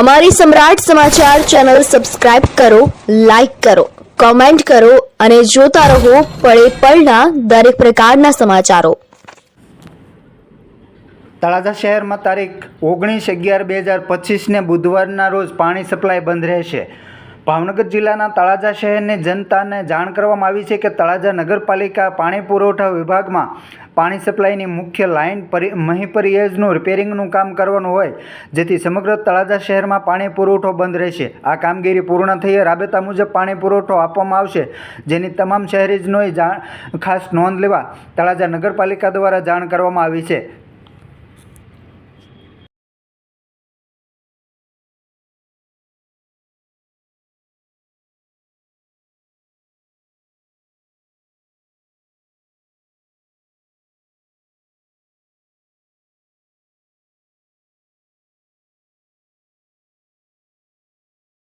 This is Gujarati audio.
અમારી સમ્રાટ સમાચાર ચેનલ સબસ્ક્રાઇબ કરો, લાઇક કરો, કોમેન્ટ કરો અને જોતા રહો પળે પળના દરેક પ્રકારના સમાચારો. તળાજા શહેરમાં તારીખ ઓગણીસ અગિયાર બે હજાર પચીસને બુધવારના રોજ પાણી સપ્લાય બંધ રહેશે. ભાવનગર જિલ્લાના તળાજા શહેરની જનતાને જાણ કરવામાં આવી છે કે તળાજા નગરપાલિકા પાણી પુરવઠા વિભાગમાં પાણી સપ્લાયની મુખ્ય લાઇન પરી મહીપરિયેજનું રિપેરિંગનું કામ કરવાનું હોય, જેથી સમગ્ર તળાજા શહેરમાં પાણી પુરવઠો બંધ રહેશે. આ કામગીરી પૂર્ણ થઈએ રાબેતા મુજબ પાણી પુરવઠો આપવામાં આવશે, જેની તમામ શહેરીજનોએ જાણ, ખાસ નોંધ લેવા તળાજા નગરપાલિકા દ્વારા જાણ કરવામાં આવી છે.